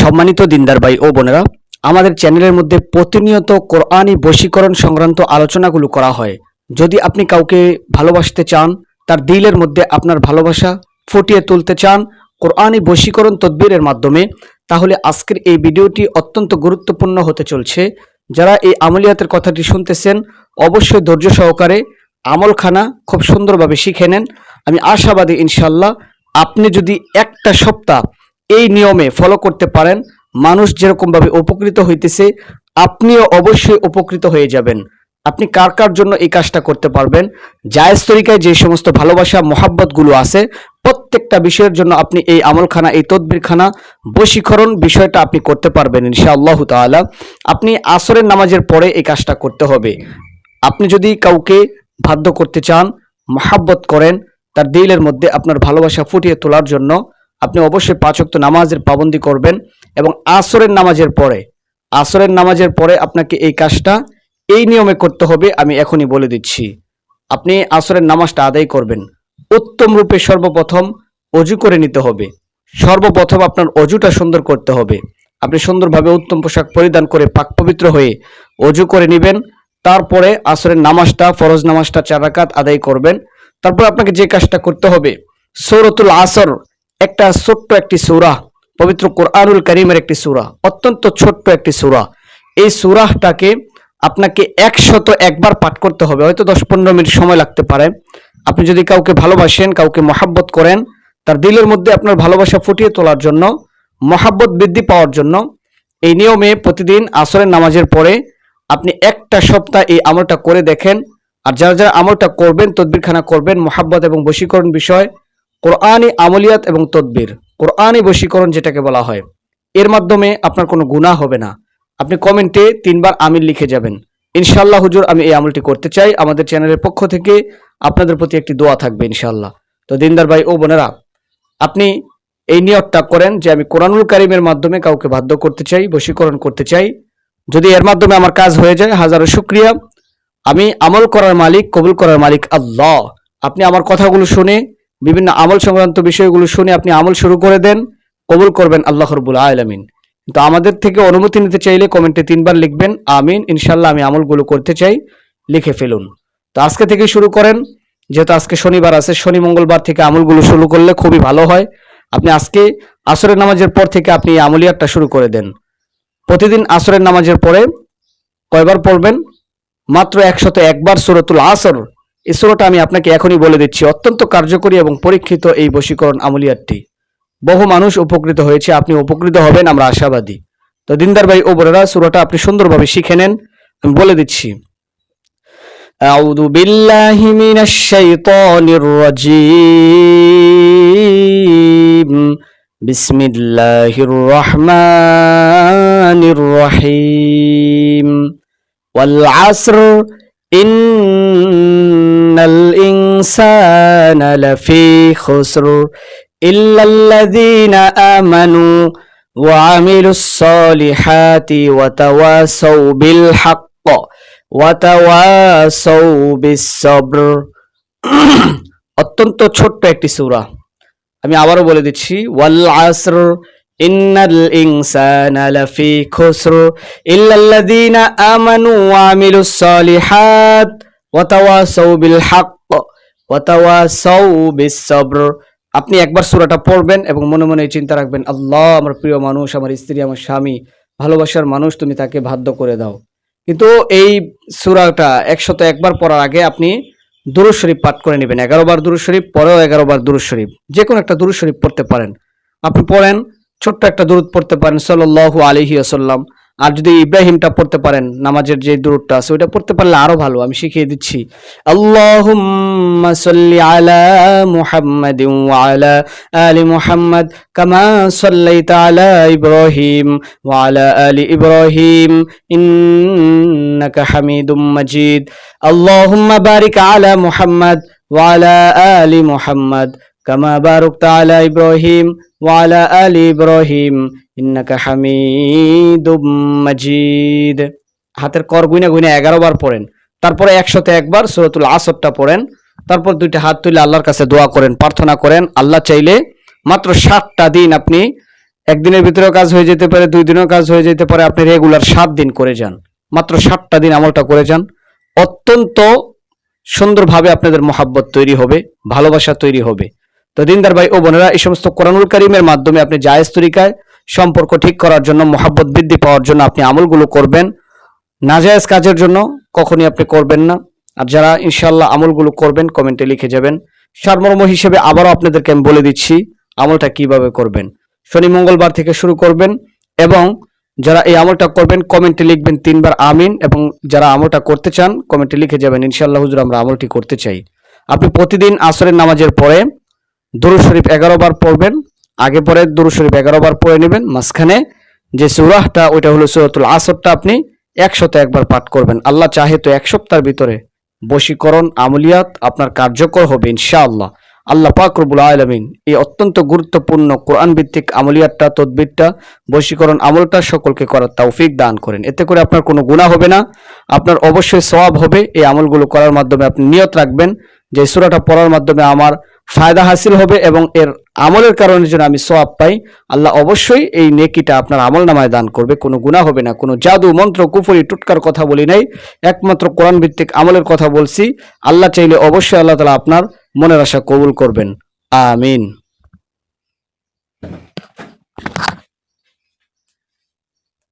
সম্মানিত দিনদার ভাই ও বোনেরা, আমাদের চ্যানেলের মধ্যে প্রতিনিয়ত কোরআনী বশীকরণ সংক্রান্ত আলোচনাগুলো করা হয়। যদি আপনি কাউকে ভালোবাসতে চান, তার দিলের মধ্যে আপনার ভালোবাসা ফুটিয়ে তুলতে চান কোরআনী বশীকরণ তদবিরের মাধ্যমে, তাহলে আজকের এই ভিডিওটি অত্যন্ত গুরুত্বপূর্ণ হতে চলছে। যারা এই আমলিয়াতের কথাটি শুনতেছেন, অবশ্যই ধৈর্য সহকারে আমলখানা খুব সুন্দরভাবে শিখে নেন। আমি আশাবাদী ইনশাল্লাহ আপনি যদি একটা সপ্তাহ এই নিয়মে ফলো করতে পারেন। মানুষ যেরকমভাবে উপকৃত হইতেছে, আপনিও অবশ্যই উপকৃত হয়ে যাবেন। আপনি কার কার জন্য এই কাজটা করতে পারবেন? জায়েজ তরিকায় যে সমস্ত ভালোবাসা মোহাব্বতগুলো আছে, প্রত্যেকটা বিষয়ের জন্য আপনি এই আমলখানা, এই তদবিরখানা, বশীকরণ বিষয়টা আপনি করতে পারবেন ইনশাআল্লাহ তাআলা। আপনি আসরের নামাজের পরে এই কাজটা করতে হবে। আপনি যদি কাউকে বাধ্য করতে চান, মহাব্বত করেন, তার দিলের মধ্যে আপনার ভালোবাসা ফুটিয়ে তোলার জন্য আপনি অবশ্যই পাঁচ ওয়াক্ত নামাজের পাবন্দি করবেন এবং আসরের নামাজের পরে, আসরের নামাজের পরে আপনাকে এই কাজটা, এই নিয়মে করতে হবে আমি এখনই বলে দিচ্ছি। আপনি আসরের নামাজটা আদায় করবেন। উত্তম রূপে সর্বপ্রথম অজু করে নিতে হবে। সর্বপ্রথম আপনার অজুটা সুন্দর করতে হবে। আপনি সুন্দরভাবে উত্তম পোশাক পরিধান করে পাক পবিত্র হয়ে অজু করে নেবেন। তারপরে আসরের নামাজটা, ফরজ নামাজটা চারাকাত আদায় করবেন। তারপর আপনাকে যে কাজটা করতে হবে, সৌরতুল আসর একটা ছোট্ট একটি সূরা, পবিত্র কোরআনুল করিমের একটি সূরা, অত্যন্ত ছোট্ট একটি সূরা। এই সূরাটাকে আপনাকে একশত একবার পাঠ করতে হবে, হয়তো দশ পনেরো মিনিট সময় লাগতে পারে। আপনি যদি কাউকে ভালোবাসেন, কাউকে মহাব্বত করেন, তার দিলের মধ্যে আপনার ভালোবাসা ফুটিয়ে তোলার জন্য, মহাব্বত বৃদ্ধি পাওয়ার জন্য, এই নিয়মে প্রতিদিন আসরের নামাজের পরে আপনি একটা সপ্তাহ এই আমলটা করে দেখেন। আর যারা যারা আমলটা করবেন, তদবিরখানা করবেন, মহাব্বত এবং বশীকরণ বিষয় কোরআনি আমলিয়াত এবং তদবির। কোরআনি বশীকরণ যেটাকে বলা হয়। এর মাধ্যমে আপনার কোনো গুনাহ হবে না। আপনি কমেন্টে তিনবার আমির লিখে যাবেন। ইনশাল্লাহ হুজুর, আমি এই আমলটি করতে চাই। আমাদের চ্যানেলের পক্ষ থেকে আপনাদের প্রতি একটি দোয়া থাকবে ইনশাল্লাহ তো দিনদার ভাই ও বোনেরা, আপনি এই নিয়তটা করেন যে আমি কোরআনুল কারিমের মাধ্যমে কাউকে বাধ্য করতে চাই, বশীকরণ করতে চাই। যদি এর মাধ্যমে আমার কাজ হয়ে যায়, হাজারো শুক্রিয়া। আমি আমল করার মালিক, কবুল করার মালিক আল্লাহ। আপনি আমার কথাগুলো শুনে বিভিন্ন আমল সংক্রান্ত বিষয়গুলো শুনে আপনি আমল শুরু করে দেন, কবুল করবেন আল্লাহ রবুল আলমিন। কিন্তু আমাদের থেকে অনুমতি নিতে চাইলে কমেন্টে তিনবার লিখবেন, আমিন ইনশাল্লাহ আমি আমলগুলো করতে চাই, লিখে ফেলুন। তো আজকে থেকে শুরু করেন, যেহেতু আজকে শনিবার আছে, শনি মঙ্গলবার থেকে আমলগুলো শুরু করলে খুবই ভালো হয়। আপনি আজকে আসরের নামাজের পর থেকে আপনি এই আমলিয়াতটা শুরু করে দেন। প্রতিদিন আসরের নামাজের পরে কয়বার পড়বেন? মাত্র একশত একবার সুরতুল আসর এই সুরটা আমি আপনাকে এখনই বলে দিচ্ছি অত্যন্ত কার্যকরী এবং পরীক্ষিত এই বশীকরণ আমলিয়াতটি বহু মানুষ উপকৃত হয়েছে আপনি উপকৃত হবেন আমরা আশাবাদী তো দিনদার ভাই ও বোনেরা সুরটা আপনি সুন্দরভাবে শিখে নেন আমি বলে দিচ্ছি أعوذ بالله من الشيطان الرجيم بسم الله الرحمن الرحيم والعصر إن الإنسان لفي خسر إلا الذين آمنوا وعملوا الصالحات وتواصوا بالحق ওয়াতাওয়াসাউ বিসবর অত্যন্ত ছোট্ট একটি সূরা আমি আবারও বলে দিচ্ছি ওয়াল আসর ইন্নাল ইনসানা লাফি খুসর ইল্লাল্লাযীনা আমানু ওয়া আমিলুস সালিহাত ওয়াতাওয়াসাউ বিল হক আপনি একবার সূরাটা পড়বেন এবং মনে মনে চিন্তা রাখবেন, আল্লাহ আমার প্রিয় মানুষ, আমার স্ত্রী, আমার স্বামী, ভালোবাসার মানুষ, তুমি তাকে বাধ্য করে দাও। কিন্তু এই সুরাটা একশত একবার পড়ার আগে আপনি দুরুজ শরীফ পাঠ করে নেবেন। এগারো বার দুরুজ শরীফ, পরেও এগারো বার দুরুজ শরীফ। যে কোনো একটা দুরুজ শরীফ পড়তে পারেন। আপনি পড়েন, ছোট্ট একটা দূরত পড়তে পারেন সাল্লাহ আলহি আসাল্লাম আর যদি ইব্রাহিমটা পড়তে পারেন, নামাজের যে দূরটা আছে, ওইটা পড়তে পারলে আরও ভালো, আমি শিখিয়ে দিচ্ছি। আল্লাহুম্মা সাল্লি আলা মুহাম্মাদিন ওয়া আলা আলি মুহাম্মাদ কামা সাল্লাইতা আলা ইব্রাহিম ওয়া আলা আলি ইব্রাহিম, ইন্নাকা হামিদুম মাজিদ। আল্লাহুম্মা বারিক আলা মুহাম্মাদ ওয়া আলা আলি মুহাম্মাদ كما باركت على إبراهيم وعلى آل إبراهيم إنك حميد مجيد হাতের কর গুইনা গুইনা এগারো বার পড়েন তারপরে একশতে একবার সুরতুল আসরটা পড়েন তারপর দুইটা হাত তুলে আল্লাহর কাছে দোয়া করেন প্রার্থনা করেন আল্লাহ চাইলে মাত্র সাতটা দিন আপনি একদিনের ভিতরেও কাজ হয়ে যেতে পারে দুই দিনেও কাজ হয়ে যেতে পারে আপনি রেগুলার সাত দিন করে যান মাত্র সাতটা দিন আমলটা করে যান অত্যন্ত সুন্দরভাবে আপনাদের মহাব্বত তৈরি হবে ভালোবাসা তৈরি হবে তো দিনদার ভাই ও বোনেরা, এই সমস্ত কোরআনুল করিমের মাধ্যমে আপনি জায়েজ তরিকায় সম্পর্ক ঠিক করার জন্য, মহাব্বত বৃদ্ধি পাওয়ার জন্য আপনি আমলগুলো করবেন। নাজায়েজ কাজের জন্য কখনই আপনি করবেন না। আর যারা ইনশাল্লাহ আমলগুলো করবেন, কমেন্টে লিখে যাবেন। সারমর্ম হিসেবে আবারও আপনাদেরকে আমি বলে দিচ্ছি, আমলটা কীভাবে করবেন। শনি মঙ্গলবার থেকে শুরু করবেন এবং যারা এই আমলটা করবেন, কমেন্টে লিখবেন তিনবার আমিন এবং যারা আমলটা করতে চান, কমেন্টে লিখে যাবেন ইনশাল্লাহ হুজুর, আমরা আমলটি করতে চাই। আপনি প্রতিদিন আসরের নামাজের পরে দুরুদ শরীফ এগারো বার পড়বেন। আগে পরে দুরুদ শরীফ এগারো বার পড়ে নেবেন। মাঝখানে যে সুরাহটা, ওইটা হলো সুরতুল আসরটা আপনি একশত একবার পাঠ করবেন। আল্লাহ চাহে তো এক সপ্তাহের ভিতরে বশীকরণ, আমলিয়াত আপনার কার্যকর হবে ইনশাআল্লাহ। আল্লাহ পাক রব্বুল আলামিন এই অত্যন্ত গুরুত্বপূর্ণ কোরআন ভিত্তিক আমলিয়াতটা, তদবিরটা, বশীকরণ আমলটা সকলকে করার তৌফিক দান করেন। এতে করে আপনার কোনো গুনাহ হবে না। আপনার অবশ্যই সওয়াব হবে। এই আমলগুলো করার মাধ্যমে আপনি নিয়ত রাখবেন। যে সূরাটা পড়ার মাধ্যমে আমার ফায়দা হাসিল হবে এবং এর আমলের কারণে যেন আমি সোয়াব পাই। আল্লাহ অবশ্যই এই নেকিটা আপনার আমল নামায় দান করবে। কোনো গুণা হবে না। কোনো জাদু, মন্ত্র, কুফরি, টুটকার কথা বলি নাই। একমাত্র কোরআন ভিত্তিক আমলের কথা বলছি। আল্লাহ চাইলে অবশ্যই আল্লাহ তালা আপনার মনের আশা কবুল করবেন। আমিন।